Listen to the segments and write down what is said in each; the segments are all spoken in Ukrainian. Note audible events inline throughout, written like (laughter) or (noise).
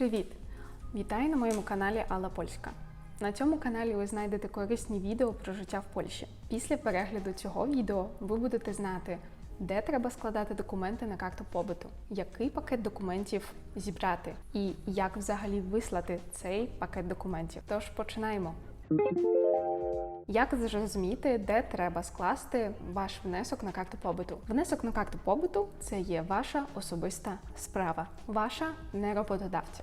Привіт! Вітаю на моєму каналі Алла Польська. На цьому каналі ви знайдете корисні відео про життя в Польщі. Після перегляду цього відео ви будете знати, де треба складати документи на карту побуту, який пакет документів зібрати і як взагалі вислати цей пакет документів. Тож починаємо. Як зрозуміти, де треба скласти ваш внесок на карту побуту? Внесок на карту побуту це є ваша особиста справа, ваша не роботодавця.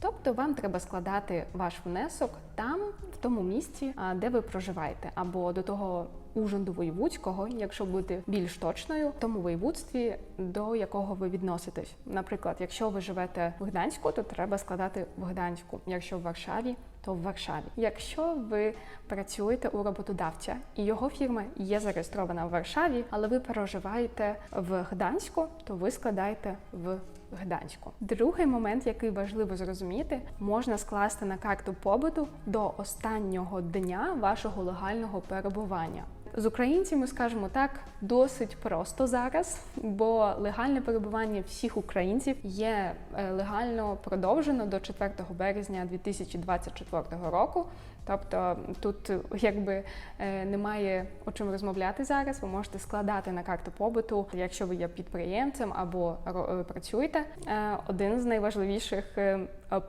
Тобто вам треба складати ваш внесок там, в тому місці, де ви проживаєте, або до того ужинду воєвудського, якщо бути більш точною, в тому воєвудстві, до якого ви відноситесь. Наприклад, якщо ви живете в Гданську, то треба складати в Гданську. Якщо в Варшаві, то в Варшаві. Якщо ви працюєте у роботодавця і його фірма є зареєстрована в Варшаві, але ви проживаєте в Гданську, то ви складаєте в Гданську. Другий момент, який важливо зрозуміти, можна скласти на карту побуту до останнього дня вашого легального перебування. З українцями скажемо так, досить просто зараз, бо легальне перебування всіх українців є е, легально продовжено до 4 березня 2024 року. Тобто тут якби е, немає о чим розмовляти зараз. Ви можете складати на карту побуту, якщо ви є підприємцем або е, працюєте. Один з найважливіших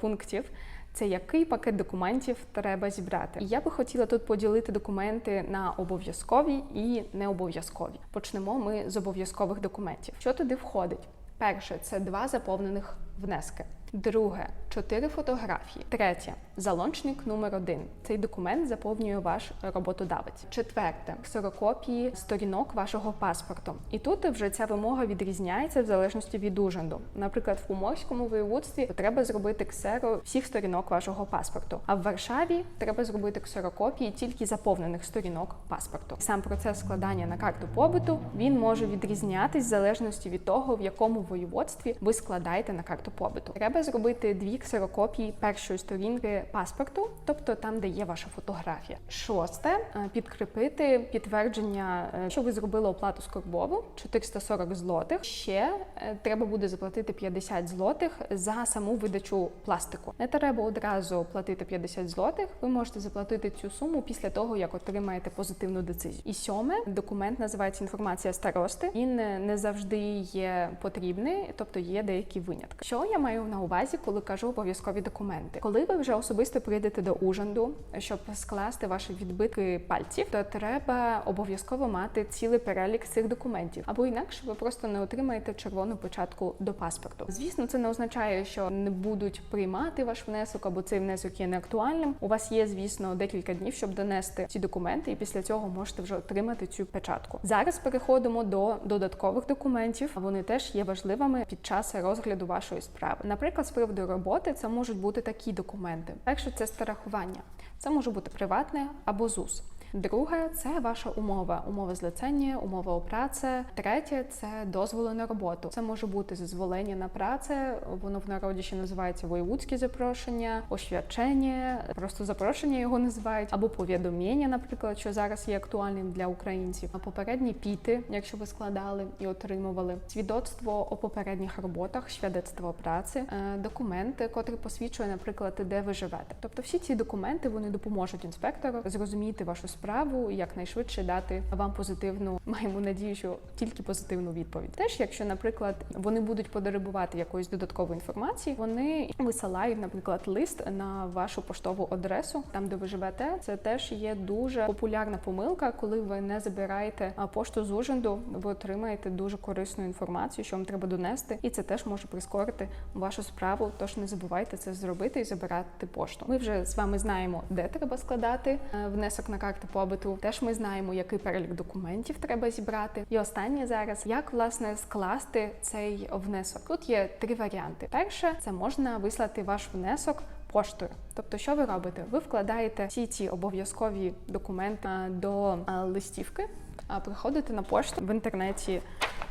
пунктів. Це який пакет документів треба зібрати. Я би хотіла тут поділити документи на обов'язкові і необов'язкові. Почнемо ми з обов'язкових документів. Що туди входить? Перше це два заповнених внески. Друге чотири фотографії. Третє залончник номер один. Цей документ заповнює ваш роботодавець. Четверте ксерокопії сторінок вашого паспорту. І тут вже ця вимога відрізняється в залежності від ужинду. Наприклад, в Поморському воєводстві треба зробити ксеро всіх сторінок вашого паспорту. А в Варшаві треба зробити ксерокопії тільки заповнених сторінок паспорту. Сам процес складання на карту побуту він може відрізнятись в залежності від того, в якому воєводстві ви складаєте на карту побуту. Треба зробити дві ксерокопії першої сторінки паспорту, тобто там, де є ваша фотографія. Шосте е, підкріпити підтвердження, е, що ви зробили оплату скорбову 440 злотих. Ще е, треба буде заплатити 50 злотих за саму видачу пластику. Не треба одразу платити 50 злотих. Ви можете заплатити цю суму після того, як отримаєте позитивну децизію. І сьоме документ називається інформація старости. Він не завжди є потрібний, тобто є деякі винятки. Що я маю на увазі, коли кажу обов'язкові документи? Коли ви вже особисто прийдете до ужинду, щоб скласти ваші відбитки пальців, то треба обов'язково мати цілий перелік цих документів, або інакше ви просто не отримаєте червону початку до паспорту. Звісно, це не означає, що не будуть приймати ваш внесок, або цей внесок є неактуальним. У вас є, звісно, декілька днів, щоб донести ці документи, і після цього можете вже отримати цю печатку. Зараз переходимо до додаткових документів. Вони теж є важливими під час розгляду вашої справи. Наприклад, з приводу роботи це можуть бути такі документи. Перше це страхування. Це може бути приватне або ЗУС. Друге це ваша умова, умова злицення, умова о праці. Третє це дозволи на роботу. Це може бути дозволення на працю, воно в народі ще називається воєвудське запрошення, освячення, просто запрошення його називають, або повідомлення, наприклад, що зараз є актуальним для українців. А попередні піти, якщо ви складали і отримували свідоцтво о попередніх роботах, свідоцтво праці, е, документи, котрі посвідчує, наприклад, де ви живете. Тобто, всі ці документи вони допоможуть інспектору зрозуміти вашу справу якнайшвидше дати вам позитивну, (laughs) маємо надію, що тільки позитивну відповідь. Теж, якщо, наприклад, вони будуть потребувати якоїсь додаткової інформації, вони висилають, наприклад, лист на вашу поштову адресу, там де ви живете. Це теж є дуже популярна помилка, коли ви не забираєте пошту з ужинду, ви отримаєте дуже корисну інформацію, що вам треба донести, і це теж може прискорити вашу справу. Тож не забувайте це зробити і забирати пошту. Ми вже з вами знаємо, де треба складати е, внесок на карту побиту. Теж ми знаємо, який перелік документів треба зібрати. І останнє зараз, як власне скласти цей внесок. Тут є три варіанти. Перше, це можна вислати ваш внесок. Поштою, тобто, що ви робите? Ви вкладаєте всі ці обов'язкові документи до листівки, а приходите на пошту в інтернеті.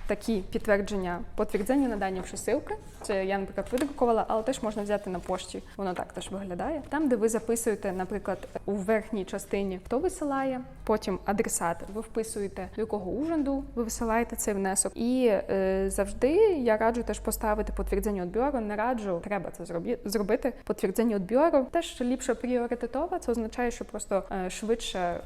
Такі підтвердження підтвердження надання присилки. Це я, наприклад, видрукувала, але теж можна взяти на пошті. Воно так теж виглядає. Там, де ви записуєте, наприклад, у верхній частині, хто висилає, потім адресат. Ви вписуєте, до якого ужинду ви висилаєте цей внесок. І е, завжди я раджу теж поставити підтвердження від бюро. Не раджу, треба це зробі- зробити. Підтвердження від бюро. Теж ліпше пріоритетово. Це означає, що просто е, швидше е,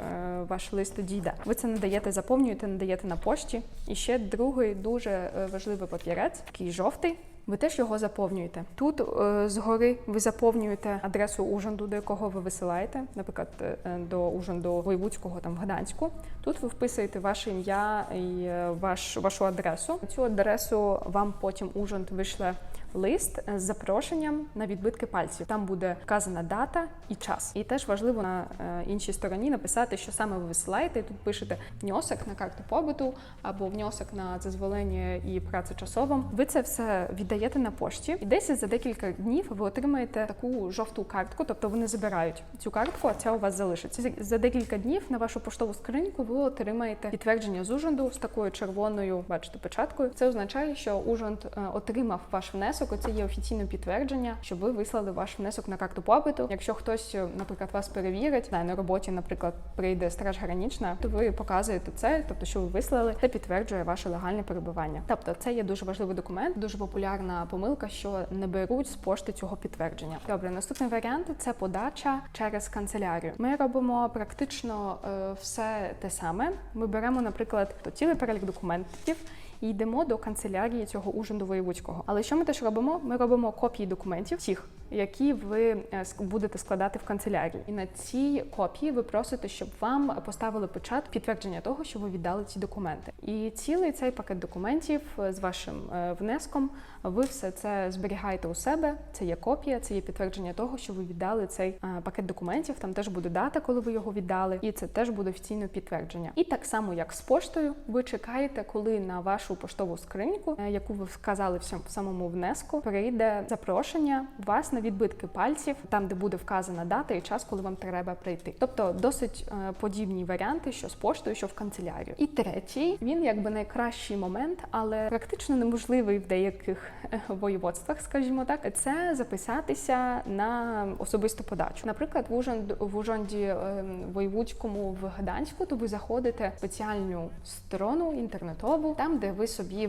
ваш лист дійде. Ви це надаєте, заповнюєте, надаєте на пошті. І ще другий дуже е, важливий папірець, який жовтий. Ви теж його заповнюєте. Тут е, згори ви заповнюєте адресу ужинду, до якого ви висилаєте, наприклад, е, до ужинду Воєвудського там в Гданську. Тут ви вписуєте ваше ім'я і е, ваш, вашу адресу. Цю адресу вам потім ужинд вийшле лист з запрошенням на відбитки пальців. Там буде вказана дата і час. І теж важливо на е, іншій стороні написати, що саме ви висилаєте. І тут пишете внесок на карту побуту або внесок на дозволення і працю часовим. Ви це все віддаєте на пошті, і десь за декілька днів ви отримаєте таку жовту картку, тобто вони забирають цю картку, а ця у вас залишиться. За- декілька днів на вашу поштову скриньку ви отримаєте підтвердження з ужинду з такою червоною, бачите, печаткою. Це означає, що ужинд е, отримав ваш внесок. Оце є офіційне підтвердження, що ви вислали ваш внесок на карту побиту. Якщо хтось, е, наприклад, вас перевірить, на роботі, наприклад, прийде страж гранічна, то ви показуєте це, тобто, що ви вислали, це підтверджує ваше легальне перебування. Тобто, це є дуже важливий документ, дуже популярна помилка, що не беруть з пошти цього підтвердження. Добре, наступний варіант це подача через канцелярію. Ми робимо практично е, все те саме. Ми беремо, наприклад, то цілий перелік документів. І йдемо до канцелярії цього ужинду воєвудського. Але що ми теж робимо? Ми робимо копії документів всіх, які ви е, будете складати в канцелярії. І на цій копії ви просите, щоб вам поставили печат підтвердження того, що ви віддали ці документи. І цілий цей пакет документів е, з вашим е, внеском. Ви все це зберігаєте у себе. Це є копія, це є підтвердження того, що ви віддали цей пакет документів. Там теж буде дата, коли ви його віддали, і це теж буде офіційне підтвердження. І так само, як з поштою, ви чекаєте, коли на вашу поштову скриньку, яку ви вказали в самому внеску, прийде запрошення вас на відбитки пальців, там де буде вказана дата і час, коли вам треба прийти. Тобто досить е, подібні варіанти, що з поштою, що в канцелярію. І третій він якби найкращий момент, але практично неможливий в деяких е, воєводствах, скажімо так, це записатися на особисту подачу. Наприклад, в Ужанд в Ужанді е, воєвудському в Гданську, то ви заходите в спеціальну сторону інтернетову, там де ви собі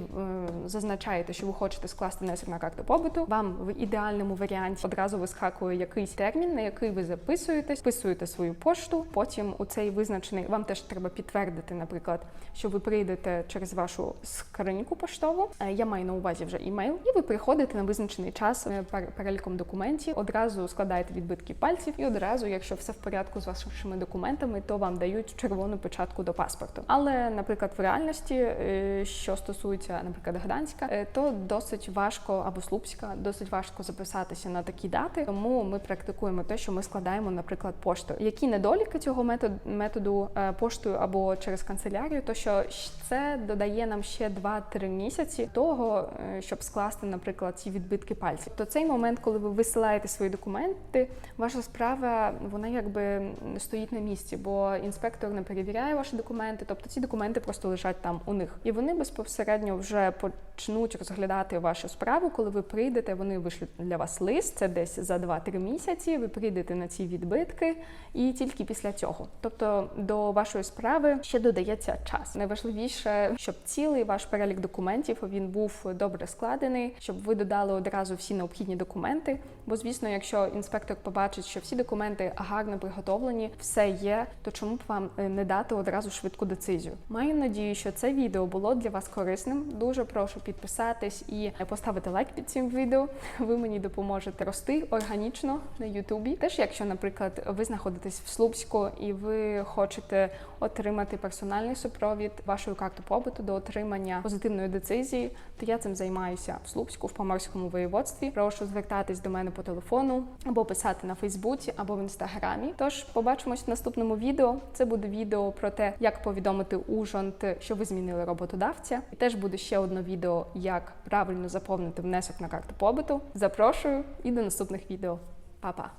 зазначаєте, що ви хочете скласти внесок на карту побуту. Вам в ідеальному варіанті одразу вискакує якийсь термін, на який ви записуєтесь, вписуєте свою пошту. Потім у цей визначений вам теж треба підтвердити, наприклад, що ви прийдете через вашу скриньку поштову. Е, Я маю на увазі вже імейл, і ви приходите на визначений час е, переліком документів. Одразу складаєте відбитки пальців, і одразу, якщо все в порядку з вашими документами, то вам дають червону печатку до паспорту. Але, наприклад, в реальності, е, що стосується, наприклад, Гданська, то досить важко або Слупська, досить важко записатися на такі дати. Тому ми практикуємо те, що ми складаємо, наприклад, поштою. Які недоліки цього методу методу е, поштою або через канцелярію, то що це додає нам ще 2-3 місяці того, е, щоб скласти, наприклад, ці відбитки пальців. То цей момент, коли ви висилаєте свої документи, ваша справа вона якби стоїть на місці, бо інспектор не перевіряє ваші документи, тобто ці документи просто лежать там у них, і вони безпосередньо вже почнуть розглядати вашу справу. Коли ви прийдете, вони вишлють для вас лист. Це десь за 2-3 місяці. Ви прийдете на ці відбитки, і тільки після цього. Тобто до вашої справи ще додається час. Найважливіше, щоб цілий ваш перелік документів він був добре складений, щоб ви додали одразу всі необхідні документи. Бо, звісно, якщо інспектор побачить, що всі документи гарно приготовлені, все є, то чому б вам е, не дати одразу швидку децизію? Маю надію, що це відео було для вас корисним. Дуже прошу підписатись і поставити лайк під цим відео. Ви мені допоможете рости органічно на Ютубі. Теж, якщо, наприклад, ви знаходитесь в Слупську і ви хочете отримати персональний супровід вашою карту побуту до отримання позитивної децизії, то я цим займаюся в Слупську, в Поморському воєводстві. Прошу звертатись до мене по телефону або писати на Фейсбуці, або в інстаграмі. Тож побачимось в наступному відео. Це буде відео про те, як повідомити ужонт, що ви змінили роботодавця. І теж буде ще одне відео, як правильно заповнити внесок на карту побуту. Запрошую і до наступних відео. Па-па!